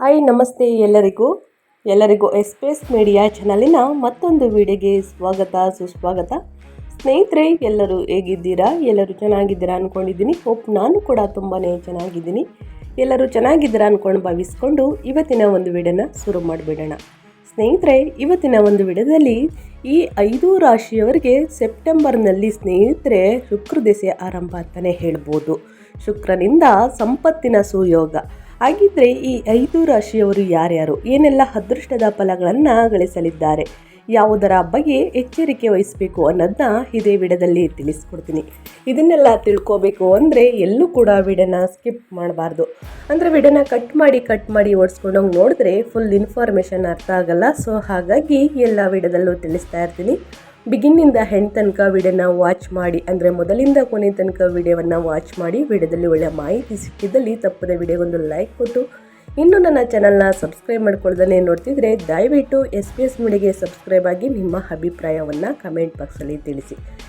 Hi ನಮಸ್ತೆ ಎಲ್ಲರಿಗೂ. ಎಲ್ಲರಿಗೂ ಎಸ್ಪೇಸ್ ಮೀಡಿಯಾ ಚಾನಲಿನ ಮತ್ತೊಂದು ವಿಡಿಯೋಗೆ ಸ್ವಾಗತ, ಸುಸ್ವಾಗತ. ಸ್ನೇಹಿತರೆ, ಎಲ್ಲರೂ ಹೇಗಿದ್ದೀರಾ? ಎಲ್ಲರೂ ಚೆನ್ನಾಗಿದ್ದೀರಾ ಅಂದ್ಕೊಂಡಿದ್ದೀನಿ ಹೋಪ್ ನಾನು ಕೂಡ ತುಂಬಾ ಚೆನ್ನಾಗಿದ್ದೀನಿ. ಎಲ್ಲರೂ ಚೆನ್ನಾಗಿದ್ದೀರಾ ಅಂದ್ಕೊಂಡು ಭಾವಿಸ್ಕೊಂಡು ಇವತ್ತಿನ ಒಂದು ವಿಡಿಯೋನ ಶುರು ಮಾಡಿಬಿಡೋಣ. ಸ್ನೇಹಿತರೆ, ಇವತ್ತಿನ ಒಂದು ವಿಡಿಯೋದಲ್ಲಿ ಈ ಐದು ರಾಶಿಯವರಿಗೆ ಸೆಪ್ಟೆಂಬರ್ನಲ್ಲಿ ಸ್ನೇಹಿತರೆ, ಶುಕ್ರ ದೆಸೆ ಆರಂಭ ಅಂತಲೇ ಹೇಳ್ಬೋದು. ಶುಕ್ರನಿಂದ ಸಂಪತ್ತಿನ ಸುಯೋಗ. ಹಾಗಿದ್ರೆ ಈ ಐದು ರಾಶಿಯವರು ಯಾರ್ಯಾರು? ಏನೆಲ್ಲ ಅದೃಷ್ಟದ ಫಲಗಳನ್ನು ಗಳಿಸಲಿದ್ದಾರೆ? ಯಾವುದರ ಬಗ್ಗೆ ಎಚ್ಚರಿಕೆ ವಹಿಸಬೇಕು ಅನ್ನೋದನ್ನ ಇದೇ ವಿಡದಲ್ಲಿ ತಿಳಿಸ್ಕೊಡ್ತೀನಿ. ಇದನ್ನೆಲ್ಲ ತಿಳ್ಕೋಬೇಕು ಅಂದರೆ ಎಲ್ಲೂ ಕೂಡ ವಿಡನ ಸ್ಕಿಪ್ ಮಾಡಬಾರ್ದು. ಅಂದರೆ ವಿಡನ ಕಟ್ ಮಾಡಿ ಕಟ್ ಮಾಡಿ ಓಡಿಸ್ಕೊಂಡೋಗಿ ನೋಡಿದ್ರೆ ಫುಲ್ ಇನ್ಫಾರ್ಮೇಷನ್ ಅರ್ಥ ಆಗಲ್ಲ. ಸೊ ಹಾಗಾಗಿ ಎಲ್ಲ ವಿಡದಲ್ಲೂ ತಿಳಿಸ್ತಾ ಇರ್ತೀನಿ. ಬಿಗಿನ್ನಿಂದ ಹೆಣ್ ತನಕ ವಿಡಿಯೋನ ವಾಚ್ ಮಾಡಿ, ಅಂದರೆ ಮೊದಲಿಂದ ಕೊನೆ ತನಕ ವಿಡಿಯೋವನ್ನು ವಾಚ್ ಮಾಡಿ, ವಿಡಿಯೋದಲ್ಲಿ ಒಳ್ಳೆಯ ಮಾಹಿತಿ ಸಿಕ್ಕಿದ್ದಲ್ಲಿ ತಪ್ಪದೆ ವಿಡಿಯೋಗೊಂದು ಲೈಕ್ ಕೊಟ್ಟು, ಇನ್ನು ನನ್ನ ಚಾನಲ್ನ ಸಬ್ಸ್ಕ್ರೈಬ್ ಮಾಡ್ಕೊಳ್ದೇ ನೋಡ್ತಿದ್ರೆ ದಯವಿಟ್ಟು ಎಸ್ ಪಿ ಎಸ್ ಮೀಡಿಯಾಗೆ ಸಬ್ಸ್ಕ್ರೈಬ್ ಆಗಿ ನಿಮ್ಮ ಅಭಿಪ್ರಾಯವನ್ನು ಕಮೆಂಟ್ ಬಾಕ್ಸಲ್ಲಿ ತಿಳಿಸಿ.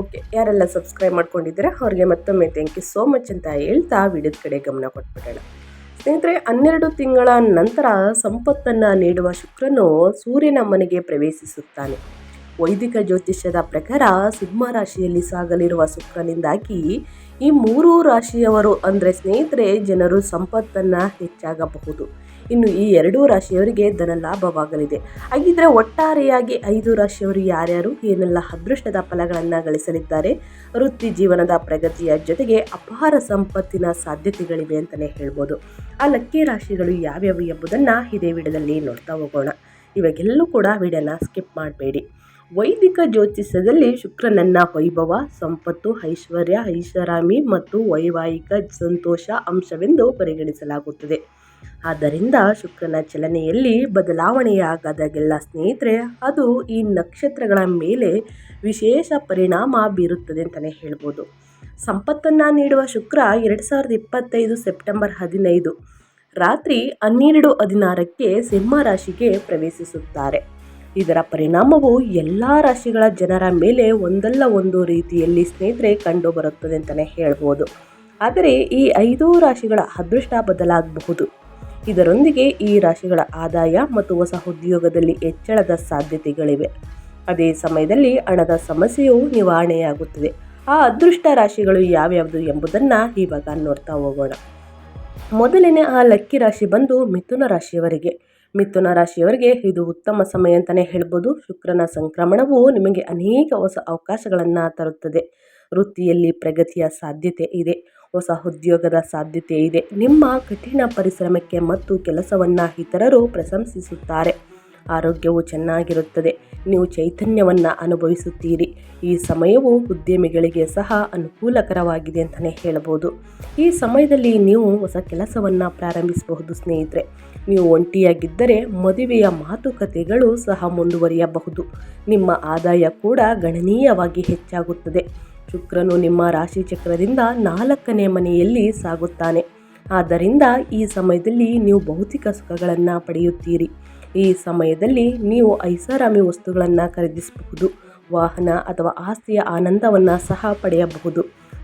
ಓಕೆ, ಯಾರೆಲ್ಲ ಸಬ್ಸ್ಕ್ರೈಬ್ ಮಾಡ್ಕೊಂಡಿದ್ದೀರಾ, ಅವ್ರಿಗೆ ಮತ್ತೊಮ್ಮೆ ಥ್ಯಾಂಕ್ ಯು ಸೋ ಮಚ್ ಅಂತ ಹೇಳ್ತಾ ವಿಡಿಯೋದ ಕಡೆ ಗಮನ ಕೊಟ್ಬಿಡೋಣ. ಸ್ನೇಹಿತರೆ, ಹನ್ನೆರಡು ತಿಂಗಳ ನಂತರ ಸಂಪತ್ತನ್ನು ನೀಡುವ ಶುಕ್ರನು ಸೂರ್ಯನ ಮನೆಗೆ ಪ್ರವೇಶಿಸುತ್ತಾನೆ. ವೈದಿಕ ಜ್ಯೋತಿಷ್ಯದ ಪ್ರಕಾರ ಸಿಂಹ ರಾಶಿಯಲ್ಲಿ ಸಾಗಲಿರುವ ಶುಕ್ರನಿಂದಾಗಿ ಈ ಮೂರು ರಾಶಿಯವರು ಅಂದರೆ ಸ್ನೇಹಿತರೆ ಜನರು ಸಂಪತ್ತನ್ನು ಹೆಚ್ಚಾಗಬಹುದು. ಇನ್ನು ಈ ಎರಡೂ ರಾಶಿಯವರಿಗೆ ಧನ ಲಾಭವಾಗಲಿದೆ. ಹಾಗಿದ್ರೆ ಒಟ್ಟಾರೆಯಾಗಿ ಐದು ರಾಶಿಯವರು ಯಾರ್ಯಾರು? ಏನೆಲ್ಲ ಅದೃಷ್ಟದ ಫಲಗಳನ್ನು ಗಳಿಸಲಿದ್ದಾರೆ? ವೃತ್ತಿ ಜೀವನದ ಪ್ರಗತಿಯ ಜೊತೆಗೆ ಅಪಾರ ಸಂಪತ್ತಿನ ಸಾಧ್ಯತೆಗಳಿವೆ ಅಂತಲೇ ಹೇಳ್ಬೋದು. ಆ ಲಕ್ಕಿ ರಾಶಿಗಳು ಯಾವ್ಯಾವು ಎಂಬುದನ್ನು ಇದೇ ವಿಡಿಯೋದಲ್ಲಿ ನೋಡ್ತಾ ಹೋಗೋಣ. ಇವಾಗೆಲ್ಲೂ ಕೂಡ ವಿಡಿಯೋನ ಸ್ಕಿಪ್ ಮಾಡಬೇಡಿ. ವೈದಿಕ ಜ್ಯೋತಿಷ್ಯದಲ್ಲಿ ಶುಕ್ರನನ್ನ ವೈಭವ, ಸಂಪತ್ತು, ಐಶ್ವರ್ಯ, ಐಷಾರಾಮಿ ಮತ್ತು ವೈವಾಹಿಕ ಸಂತೋಷ ಅಂಶವೆಂದು ಪರಿಗಣಿಸಲಾಗುತ್ತದೆ. ಆದ್ದರಿಂದ ಶುಕ್ರನ ಚಲನೆಯಲ್ಲಿ ಬದಲಾವಣೆಯಾಗದಾಗೆಲ್ಲ ಸ್ನೇಹಿತರೆ, ಅದು ಈ ನಕ್ಷತ್ರಗಳ ಮೇಲೆ ವಿಶೇಷ ಪರಿಣಾಮ ಬೀರುತ್ತದೆ ಅಂತಲೇ ಹೇಳ್ಬೋದು. ಸಂಪತ್ತನ್ನು ನೀಡುವ ಶುಕ್ರ ಎರಡು ಸಾವಿರದ ಇಪ್ಪತ್ತೈದು ಸೆಪ್ಟೆಂಬರ್ ಹದಿನೈದು, ರಾತ್ರಿ ಹನ್ನೆರಡು ಹದಿನಾರಕ್ಕೆ ಸಿಂಹ ರಾಶಿಗೆ ಪ್ರವೇಶಿಸುತ್ತಾರೆ. ಇದರ ಪರಿಣಾಮವು ಎಲ್ಲ ರಾಶಿಗಳ ಜನರ ಮೇಲೆ ಒಂದಲ್ಲ ಒಂದು ರೀತಿಯಲ್ಲಿ ಸ್ನೇಹಿತರೆ ಕಂಡುಬರುತ್ತದೆ ಅಂತಲೇ ಹೇಳ್ಬೋದು. ಆದರೆ ಈ ಐದು ರಾಶಿಗಳ ಅದೃಷ್ಟ ಬದಲಾಗಬಹುದು. ಇದರೊಂದಿಗೆ ಈ ರಾಶಿಗಳ ಆದಾಯ ಮತ್ತು ಹೊಸ ಉದ್ಯೋಗದಲ್ಲಿ ಹೆಚ್ಚಳದ ಸಾಧ್ಯತೆಗಳಿವೆ. ಅದೇ ಸಮಯದಲ್ಲಿ ಹಣದ ಸಮಸ್ಯೆಯು ನಿವಾರಣೆಯಾಗುತ್ತದೆ. ಆ ಅದೃಷ್ಟ ರಾಶಿಗಳು ಯಾವ್ಯಾವುದು ಎಂಬುದನ್ನು ಇವಾಗ ನೋಡ್ತಾ ಹೋಗೋಣ. ಮೊದಲನೇ ಆ ಲಕ್ಕಿ ರಾಶಿ ಬಂದು ಮಿಥುನ ರಾಶಿಯವರಿಗೆ. ಮಿಥುನ ರಾಶಿಯವರಿಗೆ ಇದು ಉತ್ತಮ ಸಮಯ ಅಂತಲೇ ಹೇಳ್ಬೋದು. ಶುಕ್ರನ ಸಂಕ್ರಮಣವು ನಿಮಗೆ ಅನೇಕ ಹೊಸ ಅವಕಾಶಗಳನ್ನು ತರುತ್ತದೆ. ವೃತ್ತಿಯಲ್ಲಿ ಪ್ರಗತಿಯ ಸಾಧ್ಯತೆ ಇದೆ. ಹೊಸ ಉದ್ಯೋಗದ ಸಾಧ್ಯತೆ ಇದೆ. ನಿಮ್ಮ ಕಠಿಣ ಪರಿಶ್ರಮಕ್ಕೆ ಮತ್ತು ಕೆಲಸವನ್ನು ಇತರರು ಪ್ರಶಂಸಿಸುತ್ತಾರೆ. ಆರೋಗ್ಯವು ಚೆನ್ನಾಗಿರುತ್ತದೆ. ನೀವು ಚೈತನ್ಯವನ್ನು ಅನುಭವಿಸುತ್ತೀರಿ. ಈ ಸಮಯವು ಉದ್ಯಮಿಗಳಿಗೆ ಸಹ ಅನುಕೂಲಕರವಾಗಿದೆ ಅಂತಲೇ ಹೇಳ್ಬೋದು. ಈ ಸಮಯದಲ್ಲಿ ನೀವು ಹೊಸ ಕೆಲಸವನ್ನು ಪ್ರಾರಂಭಿಸಬಹುದು ಸ್ನೇಹಿತರೆ. ನೀವು ಒಂಟಿಯಾಗಿದ್ದರೆ ಮದುವೆಯ ಮಾತುಕತೆಗಳು ಸಹ ಮುಂದುವರಿಯಬಹುದು. ನಿಮ್ಮ ಆದಾಯ ಕೂಡ ಗಣನೀಯವಾಗಿ ಹೆಚ್ಚಾಗುತ್ತದೆ. ಶುಕ್ರನು ನಿಮ್ಮ ರಾಶಿ ಚಕ್ರದಿಂದ ನಾಲ್ಕನೇ ಮನೆಯಲ್ಲಿ ಸಾಗುತ್ತಾನೆ. ಆದ್ದರಿಂದ ಈ ಸಮಯದಲ್ಲಿ ನೀವು ಭೌತಿಕ ಸುಖಗಳನ್ನು ಪಡೆಯುತ್ತೀರಿ. ಈ ಸಮಯದಲ್ಲಿ ನೀವು ಐಷಾರಾಮಿ ವಸ್ತುಗಳನ್ನು ಖರೀದಿಸಬಹುದು, ವಾಹನ ಅಥವಾ ಆಸ್ತಿಯ ಆನಂದವನ್ನು ಸಹ ಪಡೆಯಬಹುದು.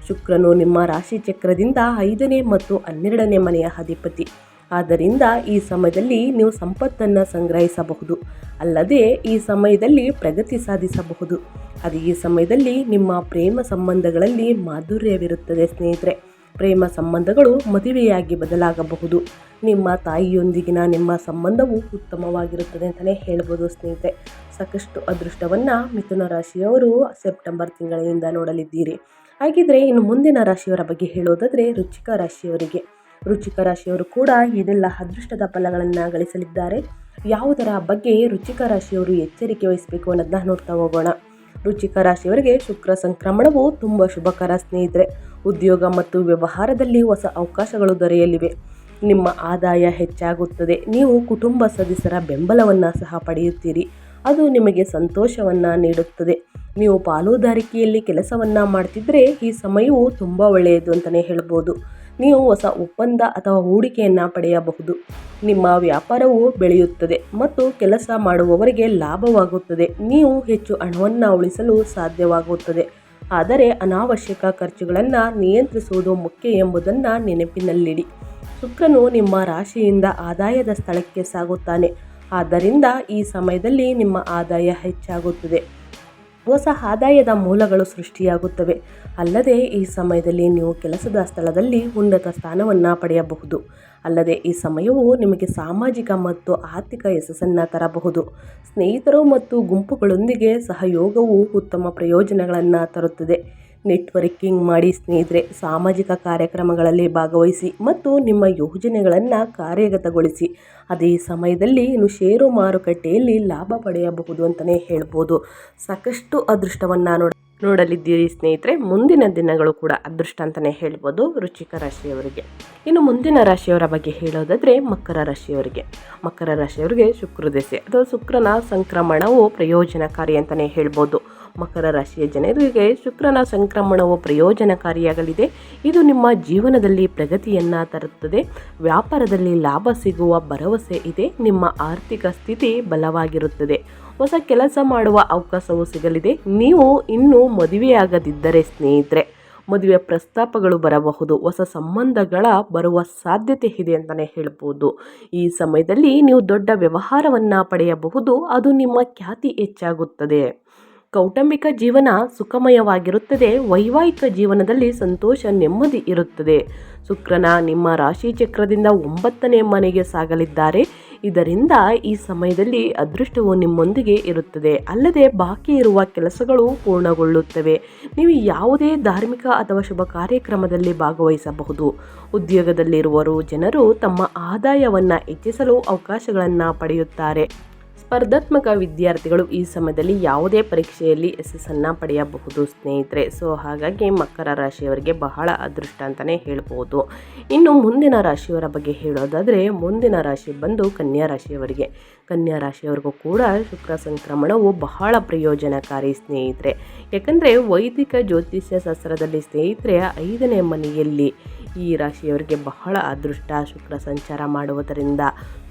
ಶುಕ್ರನು ನಿಮ್ಮ ರಾಶಿ ಚಕ್ರದಿಂದ ಐದನೇ ಮತ್ತು ಹನ್ನೆರಡನೇ ಮನೆಯ ಅಧಿಪತಿ. ಆದ್ದರಿಂದ ಈ ಸಮಯದಲ್ಲಿ ನೀವು ಸಂಪತ್ತನ್ನು ಸಂಗ್ರಹಿಸಬಹುದು. ಅಲ್ಲದೆ ಈ ಸಮಯದಲ್ಲಿ ಪ್ರಗತಿ ಸಾಧಿಸಬಹುದು. ಅದು ಈ ಸಮಯದಲ್ಲಿ ನಿಮ್ಮ ಪ್ರೇಮ ಸಂಬಂಧಗಳಲ್ಲಿ ಮಾಧುರ್ಯವಿರುತ್ತದೆ ಸ್ನೇಹಿತರೆ. ಪ್ರೇಮ ಸಂಬಂಧಗಳು ಮದುವೆಯಾಗಿ ಬದಲಾಗಬಹುದು. ನಿಮ್ಮ ತಾಯಿಯೊಂದಿಗಿನ ನಿಮ್ಮ ಸಂಬಂಧವು ಉತ್ತಮವಾಗಿರುತ್ತದೆ ಅಂತಲೇ ಹೇಳ್ಬೋದು ಸ್ನೇಹಿತರೆ. ಸಾಕಷ್ಟು ಅದೃಷ್ಟವನ್ನು ಮಿಥುನ ರಾಶಿಯವರು ಸೆಪ್ಟೆಂಬರ್ ತಿಂಗಳಿನಿಂದ ನೋಡಲಿದ್ದೀರಿ. ಹಾಗಿದ್ರೆ ಇನ್ನು ಮುಂದಿನ ರಾಶಿಯವರ ಬಗ್ಗೆ ಹೇಳೋದಾದರೆ ರುಚಿಕ ರಾಶಿಯವರಿಗೆ. ರುಚಿಕ ರಾಶಿಯವರು ಕೂಡ ಏನೆಲ್ಲ ಅದೃಷ್ಟದ ಫಲಗಳನ್ನು ಗಳಿಸಲಿದ್ದಾರೆ. ಯಾವುದರ ಬಗ್ಗೆ ರುಚಿಕ ರಾಶಿಯವರು ಎಚ್ಚರಿಕೆ ವಹಿಸಬೇಕು ಅನ್ನೋದನ್ನ ನೋಡ್ತಾ ಹೋಗೋಣ. ರುಚಿಕ ರಾಶಿಯವರಿಗೆ ಶುಕ್ರ ಸಂಕ್ರಮಣವು ತುಂಬ ಶುಭಕರ ಸ್ನೇಹಿತರೆ. ಉದ್ಯೋಗ ಮತ್ತು ವ್ಯವಹಾರದಲ್ಲಿ ಹೊಸ ಅವಕಾಶಗಳು ದೊರೆಯಲಿವೆ. ನಿಮ್ಮ ಆದಾಯ ಹೆಚ್ಚಾಗುತ್ತದೆ. ನೀವು ಕುಟುಂಬ ಸದಸ್ಯರ ಬೆಂಬಲವನ್ನು ಸಹ ಪಡೆಯುತ್ತೀರಿ. ಅದು ನಿಮಗೆ ಸಂತೋಷವನ್ನು ನೀಡುತ್ತದೆ. ನೀವು ಪಾಲುದಾರಿಕೆಯಲ್ಲಿ ಕೆಲಸವನ್ನು ಮಾಡ್ತಿದ್ರೆ ಈ ಸಮಯವು ತುಂಬ ಒಳ್ಳೆಯದು ಅಂತಲೇ ಹೇಳ್ಬೋದು. ನೀವು ಹೊಸ ಒಪ್ಪಂದ ಅಥವಾ ಹೂಡಿಕೆಯನ್ನು ಪಡೆಯಬಹುದು. ನಿಮ್ಮ ವ್ಯಾಪಾರವು ಬೆಳೆಯುತ್ತದೆ ಮತ್ತು ಕೆಲಸ ಮಾಡುವವರಿಗೆ ಲಾಭವಾಗುತ್ತದೆ. ನೀವು ಹೆಚ್ಚು ಹಣವನ್ನು ಉಳಿಸಲು ಸಾಧ್ಯವಾಗುತ್ತದೆ. ಆದರೆ ಅನಾವಶ್ಯಕ ಖರ್ಚುಗಳನ್ನು ನಿಯಂತ್ರಿಸುವುದು ಮುಖ್ಯ ಎಂಬುದನ್ನು ನೆನಪಿನಲ್ಲಿಡಿ. ಶುಕ್ರನು ನಿಮ್ಮ ರಾಶಿಯಿಂದ ಆದಾಯದ ಸ್ಥಳಕ್ಕೆ ಸಾಗುತ್ತಾನೆ. ಆದ್ದರಿಂದ ಈ ಸಮಯದಲ್ಲಿ ನಿಮ್ಮ ಆದಾಯ ಹೆಚ್ಚಾಗುತ್ತದೆ. ಹೊಸ ಆದಾಯದ ಮೂಲಗಳು ಸೃಷ್ಟಿಯಾಗುತ್ತವೆ. ಅಲ್ಲದೆ ಈ ಸಮಯದಲ್ಲಿ ನೀವು ಕೆಲಸದ ಸ್ಥಳದಲ್ಲಿ ಉನ್ನತ ಸ್ಥಾನವನ್ನು ಪಡೆಯಬಹುದು. ಅಲ್ಲದೆ ಈ ಸಮಯವು ನಿಮಗೆ ಸಾಮಾಜಿಕ ಮತ್ತು ಆರ್ಥಿಕ ಯಶಸ್ಸನ್ನು ತರಬಹುದು. ಸ್ನೇಹಿತರು ಮತ್ತು ಗುಂಪುಗಳೊಂದಿಗೆ ಸಹಯೋಗವು ಉತ್ತಮ ಪ್ರಯೋಜನಗಳನ್ನು ತರುತ್ತದೆ. ನೆಟ್ವರ್ಕಿಂಗ್ ಮಾಡಿ ಸ್ನೇಹಿತರೆ, ಸಾಮಾಜಿಕ ಕಾರ್ಯಕ್ರಮಗಳಲ್ಲಿ ಭಾಗವಹಿಸಿ ಮತ್ತು ನಿಮ್ಮ ಯೋಜನೆಗಳನ್ನು ಕಾರ್ಯಗತಗೊಳಿಸಿ. ಅದೇ ಸಮಯದಲ್ಲಿ ಇನ್ನು ಷೇರು ಮಾರುಕಟ್ಟೆಯಲ್ಲಿ ಲಾಭ ಪಡೆಯಬಹುದು ಅಂತಲೇ ಹೇಳ್ಬೋದು. ಸಾಕಷ್ಟು ಅದೃಷ್ಟವನ್ನು ನೋಡ ನೋಡಲಿದ್ದೀರಿ ಸ್ನೇಹಿತರೆ, ಮುಂದಿನ ದಿನಗಳು ಕೂಡ ಅದೃಷ್ಟ ಅಂತಲೇ ಹೇಳ್ಬೋದು ರುಚಿಕ ರಾಶಿಯವರಿಗೆ. ಇನ್ನು ಮುಂದಿನ ರಾಶಿಯವರ ಬಗ್ಗೆ ಹೇಳೋದಾದರೆ ಮಕರ ರಾಶಿಯವರಿಗೆ. ಮಕರ ರಾಶಿಯವರಿಗೆ ಶುಕ್ರ ದೆಸೆ ಅಥವಾ ಶುಕ್ರನ ಸಂಕ್ರಮಣವು ಪ್ರಯೋಜನಕಾರಿ ಅಂತಲೇ ಹೇಳ್ಬೋದು. ಮಕರ ರಾಶಿಯ ಜನರಿಗೆ ಶುಕ್ರನ ಸಂಕ್ರಮಣವು ಪ್ರಯೋಜನಕಾರಿಯಾಗಲಿದೆ. ಇದು ನಿಮ್ಮ ಜೀವನದಲ್ಲಿ ಪ್ರಗತಿಯನ್ನು ತರುತ್ತದೆ. ವ್ಯಾಪಾರದಲ್ಲಿ ಲಾಭ ಸಿಗುವ ಭರವಸೆ ಇದೆ. ನಿಮ್ಮ ಆರ್ಥಿಕ ಸ್ಥಿತಿ ಬಲವಾಗಿರುತ್ತದೆ. ಹೊಸ ಕೆಲಸ ಮಾಡುವ ಅವಕಾಶವು ಸಿಗಲಿದೆ. ನೀವು ಇನ್ನೂ ಮದುವೆಯಾಗದಿದ್ದರೆ ಸ್ನೇಹಿತರೆ, ಮದುವೆ ಪ್ರಸ್ತಾಪಗಳು ಬರಬಹುದು. ಹೊಸ ಸಂಬಂಧಗಳ ಬರುವ ಸಾಧ್ಯತೆ ಇದೆ ಅಂತಲೇ ಹೇಳ್ಬೋದು. ಈ ಸಮಯದಲ್ಲಿ ನೀವು ದೊಡ್ಡ ವ್ಯವಹಾರವನ್ನು ಪಡೆಯಬಹುದು. ಅದು ನಿಮ್ಮ ಖ್ಯಾತಿ ಹೆಚ್ಚಾಗುತ್ತದೆ. ಕೌಟುಂಬಿಕ ಜೀವನ ಸುಖಮಯವಾಗಿರುತ್ತದೆ, ವೈವಾಹಿಕ ಜೀವನದಲ್ಲಿ ಸಂತೋಷ, ನೆಮ್ಮದಿ ಇರುತ್ತದೆ. ಶುಕ್ರನ ನಿಮ್ಮ ರಾಶಿ ಚಕ್ರದಿಂದ ಒಂಬತ್ತನೇ ಮನೆಗೆ ಸಾಗಲಿದ್ದಾರೆ. ಇದರಿಂದ ಈ ಸಮಯದಲ್ಲಿ ಅದೃಷ್ಟವು ನಿಮ್ಮೊಂದಿಗೆ ಇರುತ್ತದೆ. ಅಲ್ಲದೆ ಬಾಕಿ ಇರುವ ಕೆಲಸಗಳು ಪೂರ್ಣಗೊಳ್ಳುತ್ತವೆ. ನೀವು ಯಾವುದೇ ಧಾರ್ಮಿಕ ಅಥವಾ ಶುಭ ಕಾರ್ಯಕ್ರಮದಲ್ಲಿ ಭಾಗವಹಿಸಬಹುದು. ಉದ್ಯೋಗದಲ್ಲಿರುವರು ಜನರು ತಮ್ಮ ಆದಾಯವನ್ನು ಹೆಚ್ಚಿಸಲು ಅವಕಾಶಗಳನ್ನು ಪಡೆಯುತ್ತಾರೆ. ಸ್ಪರ್ಧಾತ್ಮಕ ವಿದ್ಯಾರ್ಥಿಗಳು ಈ ಸಮಯದಲ್ಲಿ ಯಾವುದೇ ಪರೀಕ್ಷೆಯಲ್ಲಿ ಯಶಸ್ಸನ್ನು ಪಡೆಯಬಹುದು ಸ್ನೇಹಿತರೆ. ಸೊ, ಹಾಗಾಗಿ ಮಕರ ರಾಶಿಯವರಿಗೆ ಬಹಳ ಅದೃಷ್ಟ ಅಂತಲೇ ಹೇಳ್ಬೋದು. ಇನ್ನು ಮುಂದಿನ ರಾಶಿಯವರ ಬಗ್ಗೆ ಹೇಳೋದಾದರೆ, ಮುಂದಿನ ರಾಶಿ ಬಂದು ಕನ್ಯಾ ರಾಶಿಯವರಿಗೆ. ಕನ್ಯಾ ರಾಶಿಯವರಿಗೂ ಕೂಡ ಶುಕ್ರ ಸಂಕ್ರಮಣವು ಬಹಳ ಪ್ರಯೋಜನಕಾರಿ ಸ್ನೇಹಿತರೆ. ಯಾಕಂದರೆ ವೈದಿಕ ಜ್ಯೋತಿಷ್ಯ ಶಾಸ್ತ್ರದಲ್ಲಿ ಸ್ನೇಹಿತರೆ, ಐದನೇ ಮನೆಯಲ್ಲಿ ಈ ರಾಶಿಯವರಿಗೆ ಬಹಳ ಅದೃಷ್ಟ ಶುಕ್ರ ಸಂಚಾರ ಮಾಡುವುದರಿಂದ.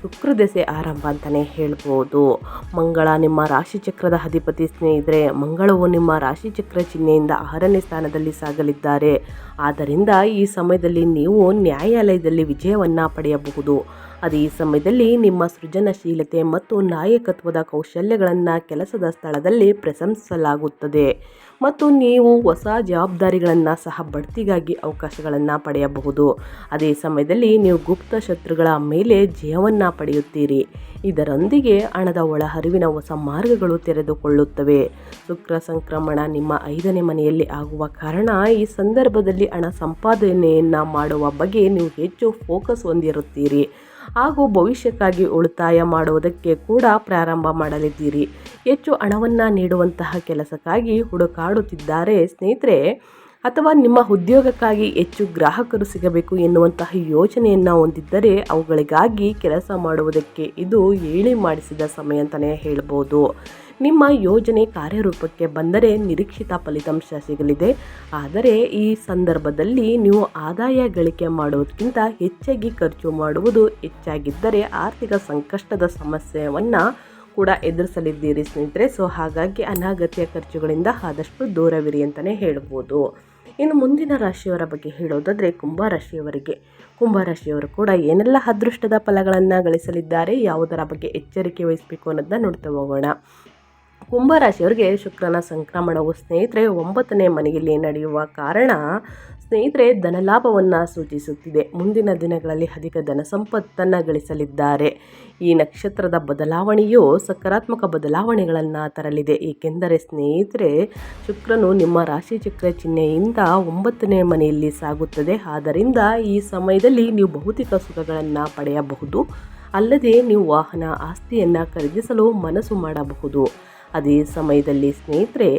ಶುಕ್ರ ದೆಸೆ ಆರಂಭ ಅಂತಲೇ ಹೇಳ್ಬೋದು. ಮಂಗಳ ನಿಮ್ಮ ರಾಶಿ ಚಕ್ರದ ಅಧಿಪತಿ ಸ್ನೇಹಿತರೆ, ಮಂಗಳವು ನಿಮ್ಮ ರಾಶಿ ಚಕ್ರ ಚಿಹ್ನೆಯಿಂದ ಆರನೇ ಸ್ಥಾನದಲ್ಲಿ ಸಾಗಲಿದ್ದಾರೆ. ಆದ್ದರಿಂದ ಈ ಸಮಯದಲ್ಲಿ ನೀವು ನ್ಯಾಯಾಲಯದಲ್ಲಿ ವಿಜಯವನ್ನು ಪಡೆಯಬಹುದು. ಅದು ಸಮಯದಲ್ಲಿ ನಿಮ್ಮ ಸೃಜನಶೀಲತೆ ಮತ್ತು ನಾಯಕತ್ವದ ಕೌಶಲ್ಯಗಳನ್ನು ಕೆಲಸದ ಸ್ಥಳದಲ್ಲಿ ಪ್ರಶಂಸಿಸಲಾಗುತ್ತದೆ ಮತ್ತು ನೀವು ಹೊಸ ಜವಾಬ್ದಾರಿಗಳನ್ನು ಸಹ ಬಡ್ತಿಗಾಗಿ ಅವಕಾಶಗಳನ್ನು ಪಡೆಯಬಹುದು. ಅದೇ ಸಮಯದಲ್ಲಿ ನೀವು ಗುಪ್ತ ಶತ್ರುಗಳ ಮೇಲೆ ಜಯವನ್ನು ಪಡೆಯುತ್ತೀರಿ. ಇದರೊಂದಿಗೆ ಹಣದ ಒಳಹರಿವಿನ ಹೊಸ ಮಾರ್ಗಗಳು ತೆರೆದುಕೊಳ್ಳುತ್ತವೆ. ಶುಕ್ರ ಸಂಕ್ರಮಣ ನಿಮ್ಮ ಐದನೇ ಮನೆಯಲ್ಲಿ ಆಗುವ ಕಾರಣ ಈ ಸಂದರ್ಭದಲ್ಲಿ ಹಣ ಸಂಪಾದನೆಯನ್ನು ಮಾಡುವ ಬಗ್ಗೆ ನೀವು ಹೆಚ್ಚು ಫೋಕಸ್ ಹೊಂದಿರುತ್ತೀರಿ. ಹಾಗೂ ಭವಿಷ್ಯಕ್ಕಾಗಿ ಉಳಿತಾಯ ಮಾಡುವುದಕ್ಕೆ ಕೂಡ ಪ್ರಾರಂಭ ಮಾಡಲಿದ್ದೀರಿ. ಹೆಚ್ಚು ಹಣವನ್ನು ನೀಡುವಂತಹ ಕೆಲಸಕ್ಕಾಗಿ ಹುಡುಕಾಡುತ್ತಿದ್ದಾರೆ ಸ್ನೇಹಿತರೆ. ಅಥವಾ ನಿಮ್ಮ ಉದ್ಯೋಗಕ್ಕಾಗಿ ಹೆಚ್ಚು ಗ್ರಾಹಕರು ಸಿಗಬೇಕು ಎನ್ನುವಂತಹ ಯೋಚನೆಯನ್ನು ಹೊಂದಿದ್ದರೆ ಅವುಗಳಿಗಾಗಿ ಕೆಲಸ ಮಾಡುವುದಕ್ಕೆ ಇದು ಹೇಳಿ ಮಾಡಿಸಿದ ಸಮಯ ಅಂತಲೇ ಹೇಳ್ಬೋದು. ನಿಮ್ಮ ಯೋಜನೆ ಕಾರ್ಯರೂಪಕ್ಕೆ ಬಂದರೆ ನಿರೀಕ್ಷಿತ ಫಲಿತಾಂಶ ಸಿಗಲಿದೆ. ಆದರೆ ಈ ಸಂದರ್ಭದಲ್ಲಿ ನೀವು ಆದಾಯ ಗಳಿಕೆ ಮಾಡುವುದಕ್ಕಿಂತ ಹೆಚ್ಚಾಗಿ ಖರ್ಚು ಮಾಡುವುದು ಹೆಚ್ಚಾಗಿದ್ದರೆ ಆರ್ಥಿಕ ಸಂಕಷ್ಟದ ಸಮಸ್ಯೆಯನ್ನು ಕೂಡ ಎದುರಿಸಲಿದ್ದೀರಿ ಸ್ನೇಹಿತರೆ. ಸೊ, ಹಾಗಾಗಿ ಅನಾಗತ್ಯ ಖರ್ಚುಗಳಿಂದ ಆದಷ್ಟು ದೂರವಿರಿ ಅಂತಲೇ ಹೇಳ್ಬೋದು. ಇನ್ನು ಮುಂದಿನ ರಾಶಿಯವರ ಬಗ್ಗೆ ಹೇಳೋದಾದರೆ ಕುಂಭರಾಶಿಯವರಿಗೆ ಕುಂಭರಾಶಿಯವರು ಕೂಡ ಏನೆಲ್ಲ ಅದೃಷ್ಟದ ಫಲಗಳನ್ನು ಗಳಿಸಲಿದ್ದಾರೆ, ಯಾವುದರ ಬಗ್ಗೆ ಎಚ್ಚರಿಕೆ ವಹಿಸಬೇಕು ಅನ್ನೋದನ್ನ ನೋಡ್ತಾ ಹೋಗೋಣ. ಕುಂಭರಾಶಿಯವರಿಗೆ ಶುಕ್ರನ ಸಂಕ್ರಮಣವು ಸ್ನೇಹಿತರೆ ಒಂಬತ್ತನೇ ಮನೆಯಲ್ಲಿ ನಡೆಯುವ ಕಾರಣ ಸ್ನೇಹಿತರೆ ಧನಲಾಭವನ್ನು ಸೂಚಿಸುತ್ತಿದೆ. ಮುಂದಿನ ದಿನಗಳಲ್ಲಿ ಅಧಿಕ ಧನ ಸಂಪತ್ತನ್ನು ಗಳಿಸಲಿದ್ದಾರೆ. ಈ ನಕ್ಷತ್ರದ ಬದಲಾವಣೆಯು ಸಕಾರಾತ್ಮಕ ಬದಲಾವಣೆಗಳನ್ನು ತರಲಿದೆ. ಏಕೆಂದರೆ ಸ್ನೇಹಿತರೆ, ಶುಕ್ರನು ನಿಮ್ಮ ರಾಶಿ ಚಕ್ರ ಚಿಹ್ನೆಯಿಂದ ಒಂಬತ್ತನೇ ಮನೆಯಲ್ಲಿ ಸಾಗುತ್ತದೆ. ಆದ್ದರಿಂದ ಈ ಸಮಯದಲ್ಲಿ ನೀವು ಭೌತಿಕ ಸುಖಗಳನ್ನು ಪಡೆಯಬಹುದು. ಅಲ್ಲದೆ ನೀವು ವಾಹನ ಆಸ್ತಿಯನ್ನು ಖರೀದಿಸಲು ಮನಸ್ಸು ಮಾಡಬಹುದು. ಅದೇ ಸಮಯದಲ್ಲಿ ಸ್ನೇಹಿತರೆ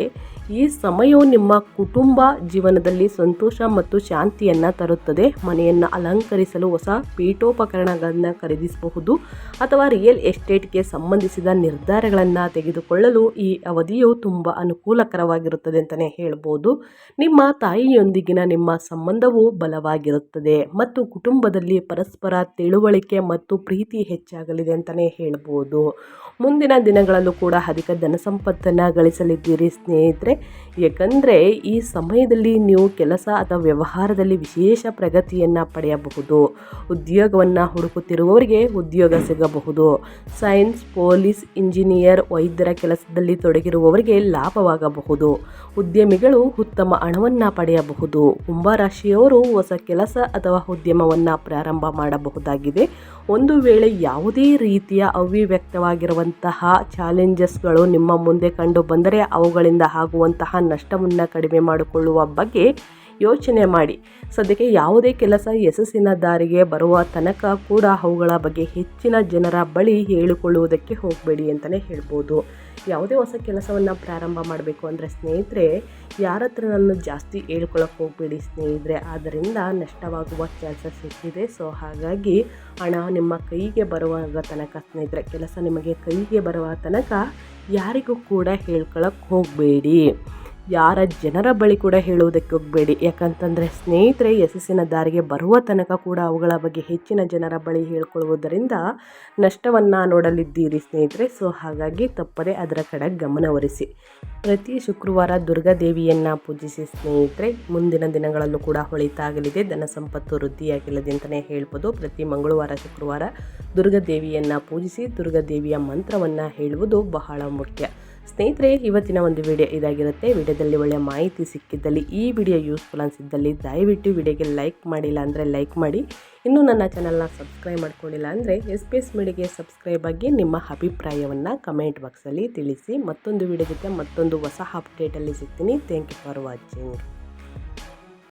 ಈ ಸಮಯವು ನಿಮ್ಮ ಕುಟುಂಬ ಜೀವನದಲ್ಲಿ ಸಂತೋಷ ಮತ್ತು ಶಾಂತಿಯನ್ನು ತರುತ್ತದೆ. ಮನೆಯನ್ನು ಅಲಂಕರಿಸಲು ಹೊಸ ಪೀಠೋಪಕರಣಗಳನ್ನು ಖರೀದಿಸಬಹುದು ಅಥವಾ ರಿಯಲ್ ಎಸ್ಟೇಟ್ಗೆ ಸಂಬಂಧಿಸಿದ ನಿರ್ಧಾರಗಳನ್ನು ತೆಗೆದುಕೊಳ್ಳಲು ಈ ಅವಧಿಯು ತುಂಬ ಅನುಕೂಲಕರವಾಗಿರುತ್ತದೆ ಅಂತಲೇ ಹೇಳ್ಬೋದು. ನಿಮ್ಮ ತಾಯಿಯೊಂದಿಗಿನ ನಿಮ್ಮ ಸಂಬಂಧವು ಬಲವಾಗಿರುತ್ತದೆ ಮತ್ತು ಕುಟುಂಬದಲ್ಲಿ ಪರಸ್ಪರ ತಿಳುವಳಿಕೆ ಮತ್ತು ಪ್ರೀತಿ ಹೆಚ್ಚಾಗಲಿದೆ ಅಂತಲೇ ಹೇಳ್ಬೋದು. ಮುಂದಿನ ದಿನಗಳಲ್ಲೂ ಕೂಡ ಅಧಿಕ ಧನ ಸಂಪತ್ತನ್ನು ಗಳಿಸಲಿದ್ದೀರಿ ಸ್ನೇಹಿತರೆ. ಏಕೆಂದರೆ ಈ ಸಮಯದಲ್ಲಿ ನೀವು ಕೆಲಸ ಅಥವಾ ವ್ಯವಹಾರದಲ್ಲಿ ವಿಶೇಷ ಪ್ರಗತಿಯನ್ನು ಪಡೆಯಬಹುದು. ಉದ್ಯೋಗವನ್ನು ಹುಡುಕುತ್ತಿರುವವರಿಗೆ ಉದ್ಯೋಗ ಸಿಗಬಹುದು. ಸೈನ್ಸ್, ಪೊಲೀಸ್, ಇಂಜಿನಿಯರ್, ವೈದ್ಯರ ಕೆಲಸದಲ್ಲಿ ತೊಡಗಿರುವವರಿಗೆ ಲಾಭವಾಗಬಹುದು. ಉದ್ಯಮಿಗಳು ಉತ್ತಮ ಹಣವನ್ನು ಪಡೆಯಬಹುದು. ಕುಂಭರಾಶಿಯವರು ಹೊಸ ಕೆಲಸ ಅಥವಾ ಉದ್ಯಮವನ್ನು ಪ್ರಾರಂಭ ಮಾಡಬಹುದಾಗಿದೆ. ಒಂದು ವೇಳೆ ಯಾವುದೇ ರೀತಿಯ ಅವ್ಯಕ್ತವಾಗಿರುವಂತಹ ಚಾಲೆಂಜಸ್ಗಳು ನಿಮ್ಮ ಮುಂದೆ ಕಂಡು ಬಂದರೆ ಅವುಗಳಿಂದ ಆಗುವಂತಹ ನಷ್ಟವನ್ನು ಕಡಿಮೆ ಮಾಡಿಕೊಳ್ಳುವ ಬಗ್ಗೆ ಯೋಚನೆ ಮಾಡಿ. ಸದ್ಯಕ್ಕೆ ಯಾವುದೇ ಕೆಲಸ ಯಶಸ್ಸಿನ ದಾರಿಗೆ ಬರುವ ತನಕ ಕೂಡ ಅವುಗಳ ಬಗ್ಗೆ ಹೆಚ್ಚಿನ ಜನರ ಬಳಿ ಹೇಳಿಕೊಳ್ಳುವುದಕ್ಕೆ ಹೋಗಬೇಡಿ ಅಂತಲೇ ಹೇಳ್ಬೋದು. ಯಾವುದೇ ಹೊಸ ಕೆಲಸವನ್ನು ಪ್ರಾರಂಭ ಮಾಡಬೇಕು ಅಂದರೆ ಸ್ನೇಹಿತರೆ ಯಾರ ಹತ್ರ ನಾನು ಜಾಸ್ತಿ ಹೇಳ್ಕೊಳಕ್ಕೆ ಹೋಗಬೇಡಿ ಸ್ನೇಹಿತರೆ. ಆದ್ದರಿಂದ ನಷ್ಟವಾಗುವ ಚಾನ್ಸಸ್ ಹೆಚ್ಚಿದೆ. ಸೊ, ಹಾಗಾಗಿ ಹಣ ನಿಮ್ಮ ಕೈಗೆ ಬರುವಾಗ ತನಕ ಸ್ನೇಹಿತರೆ, ಕೆಲಸ ನಿಮಗೆ ಕೈಗೆ ಬರುವ ತನಕ ಯಾರಿಗೂ ಕೂಡ ಹೇಳ್ಕೊಳಕ್ಕೆ ಹೋಗಬೇಡಿ. ಯಾರ ಜನರ ಬಳಿ ಕೂಡ ಹೇಳುವುದಕ್ಕೆ ಹೋಗಬೇಡಿ. ಯಾಕಂತಂದರೆ ಸ್ನೇಹಿತರೆ, ಯಶಸ್ಸಿನ ದಾರಿಗೆ ಬರುವ ತನಕ ಕೂಡ ಅವುಗಳ ಬಗ್ಗೆ ಹೆಚ್ಚಿನ ಜನರ ಬಳಿ ಹೇಳ್ಕೊಳ್ಳುವುದರಿಂದ ನಷ್ಟವನ್ನು ನೋಡಲಿದ್ದೀರಿ ಸ್ನೇಹಿತರೆ. ಸೊ, ಹಾಗಾಗಿ ತಪ್ಪದೆ ಅದರ ಕಡೆ ಗಮನವರಿಸಿ ಪ್ರತಿ ಶುಕ್ರವಾರ ದುರ್ಗಾದೇವಿಯನ್ನು ಪೂಜಿಸಿ ಸ್ನೇಹಿತರೆ, ಮುಂದಿನ ದಿನಗಳಲ್ಲೂ ಕೂಡ ಹೊಳಿತಾಗಲಿದೆ. ಧನ ಸಂಪತ್ತು ವೃದ್ಧಿಯಾಗಲಿದೆ ಅಂತಲೇ ಹೇಳ್ಬೋದು. ಪ್ರತಿ ಮಂಗಳವಾರ, ಶುಕ್ರವಾರ ದುರ್ಗಾದೇವಿಯನ್ನು ಪೂಜಿಸಿ ದುರ್ಗಾದೇವಿಯ ಮಂತ್ರವನ್ನು ಹೇಳುವುದು ಬಹಳ ಮುಖ್ಯ. ಸ್ನೇಹಿತರೆ, ಇವತ್ತಿನ ಒಂದು ವಿಡಿಯೋ ಇದಾಗಿರುತ್ತೆ. ವಿಡಿಯೋದಲ್ಲಿ ಒಳ್ಳೆಯ ಮಾಹಿತಿ ಸಿಕ್ಕಿದ್ದಲ್ಲಿ ಈ ವಿಡಿಯೋ ಯೂಸ್ಫುಲ್ ಅನಿಸಿದ್ದಲ್ಲಿ ದಯವಿಟ್ಟು ವಿಡಿಯೋಗೆ ಲೈಕ್ ಮಾಡಿಲ್ಲ ಅಂದರೆ ಲೈಕ್ ಮಾಡಿ. ಇನ್ನೂ ನನ್ನ ಚಾನಲ್ನ ಸಬ್ಸ್ಕ್ರೈಬ್ ಮಾಡ್ಕೊಂಡಿಲ್ಲ ಅಂದರೆ ಎಸ್ ಪಿ ಎಸ್ ಮೀಡಿಗೆ ಸಬ್ಸ್ಕ್ರೈಬ್ ಆಗಿ ನಿಮ್ಮ ಅಭಿಪ್ರಾಯವನ್ನು ಕಮೆಂಟ್ ಬಾಕ್ಸಲ್ಲಿ ತಿಳಿಸಿ. ಮತ್ತೊಂದು ವಿಡಿಯೋ ಜೊತೆ ಮತ್ತೊಂದು ಹೊಸ ಅಪ್ಡೇಟಲ್ಲಿ ಸಿಗ್ತೀನಿ. Thank you for watching